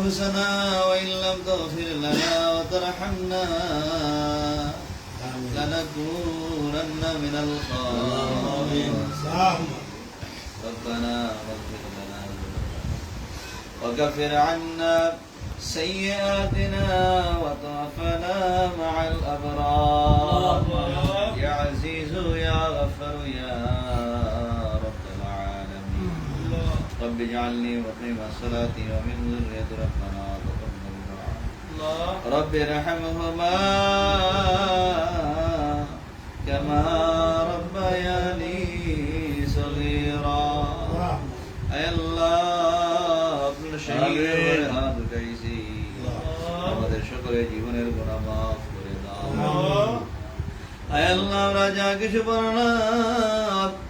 أنفسنا وإن لم تغفر لنا وترحمنا لنكونن من الخاسرين. ربنا واغفر لنا وكفر عنا سيئاتنا وتوفنا مع الأبرار. رب اجعلني مقيم الصلاة ومن ذرية ربنا تقبل دعاء رب ارحمهما كما ربياني صغيرا اي الله ابن شهيد ورحاد كيسي আমাদের সকলের জীবনের গোনা মাফ করে দাও আয় আল্লাহ আমরা যা কিছু পড়লাম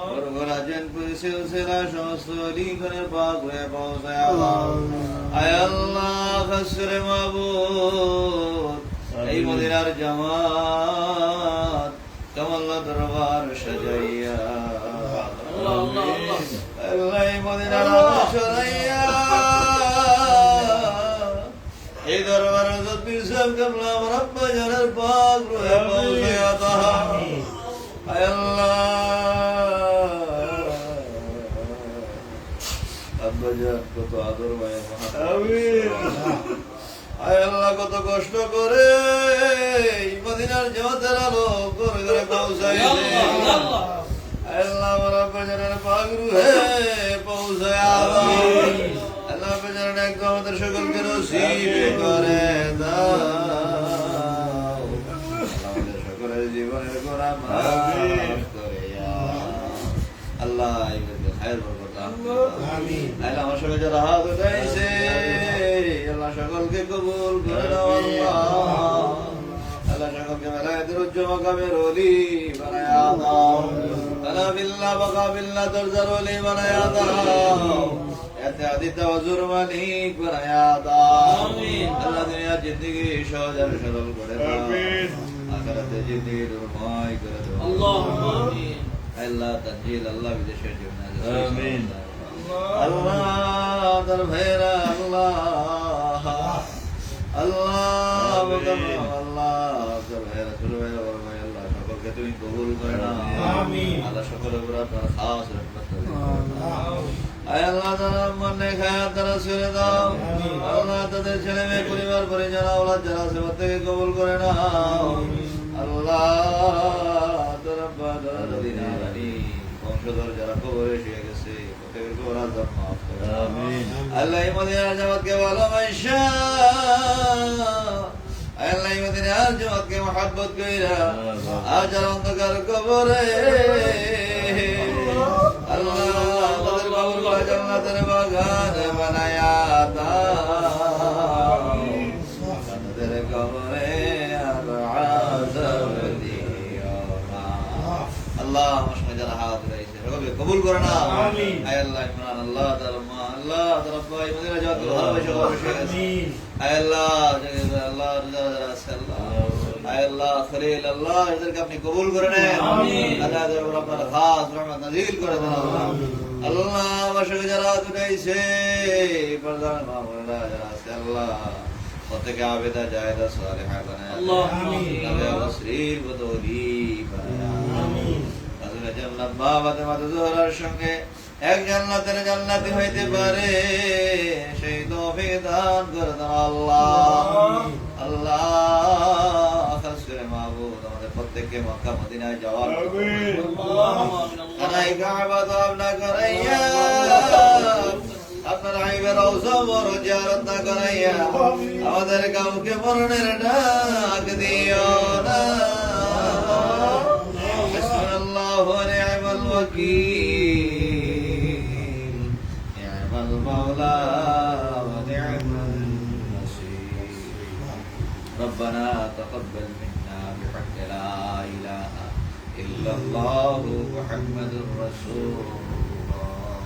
পুরি সিলসিলা সমস্ত আলী গুণের পাক রে পৌঁছায়া দাও আয় আল্লাহ খসরে মাবুদ। এই মদিনার জামাত কমল্লা দরবার সাজাইয়া। আল্লাহ এই মদিনার দরবার পীর সাহেব কামলা আমার আব্বা পাক রয়ে পৌঁছায়া তাহা আয় আল্লাহ। কত কত কষ্ট করে মদিনার জমাতের আলো করে। করে পাগরু হে পৌঁছায় আল্লাহ। আব্বা একদম আমাদের সকলকে নসিব করে। দাও আল্লাহ আমার সঙ্গে যারা হাত উঠাইছে আল্লাহ সকলকে কবুল করে আল্লাহ। আল্লাহ সকলকে মেলায়েতের উচ্চ মাকামের ওলি বানায়া দাও আল্লাহ বিল্লাহ বাকা বিল্লাহ দরজার ওলি বানায়া দাও এতে হজুর মালিক বানায়া দাও আল্লাহ দুনিয়া জিন্দগি সহজ আর সরল করে দাও। আখরাতে জিন্দগি দুর্ময় করে দাও আল্লাহ তানজিল আল্লাহ বিদেশের জন্য আমিন। আল্লাহ তার ভাইরা আল্লাহ। আল্লাহ আল্লাহ তার ভাইরা ছোট ভাইরা বড় ভাই আল্লাহ সকলকে তুমি কবুল করে না আল্লাহ সকলের উপর আপনার খাস রহমত দাও। আয় আল্লাহ তারা মনে খায়া তারা ছেড়ে দাও। আল্লাহ তাদের ছেলে মেয়ে পরিবার পরিজন আওলাদ যারা সেবা থেকে কবুল করে না আল্লাহ তারা বাজার দিনা রানী বংশধর যারা কবরে শুয়ে গেছে প্রত্যেকের কবর আজাব মাফ করে দাও। আমিন। আল্লাহ মদিনার জামাতকে ভালোবাসা আল্লাহ মদিনার জামাতকে মহাব্বত কইরা আজ অন্ধকার কবরে আল্লাহ কবরগুলা জান্নাতের বাগান বানায়া তাদের কবরে আল্লাহ আমার সঙ্গে যারা হাত কবুল করে না আমিন। আয় আল্লাহ ইমরান আল্লাহ মা আল্লাহ আব্বা এই মদিনা যাওয়ার ভালোবাসা ভালোবাসা গেছে আয় আল্লাহ আল্লাহ যারা যারা আল্লাহ আয় আল্লাহ খলিল আল্লাহ এদেরকে আপনি কবুল করে নেন আমিন। আল্লাহ উপর আপনার খাস রহমত নাজিল করে দেন আল্লাহ আল্লাহ আমার সঙ্গে যারা দুটাইছে প্রধান মামলা যারা আছে আল্লাহ প্রত্যেকে আবেদা জায়দা সালেহা বানায় আল্লাহ। তবে অবশ্রীর বদলি রাসূলের এক জান্নাতের জান্নাতি হইতে পারে। সেই তৌফিক আল্লাহ। আল্লাহ প্রত্যেককে মক্কা, মদিনায় যাওয়ার কানাই করাইয়া। আপনার আইবের অসবর জিয়ারত করাইয়া। আমাদের কাউকে মরণের ডাক দিও না। الله ونعم الوكيل. نعم المولى ونعم النصير. ربنا تقبل منا بحق لا إله إلا الله محمد رسول الله.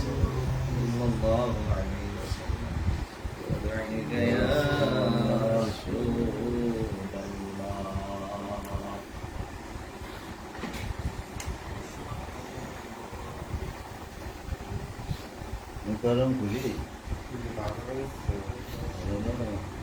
صلى الله عليه 그러면그일 이, 그 일,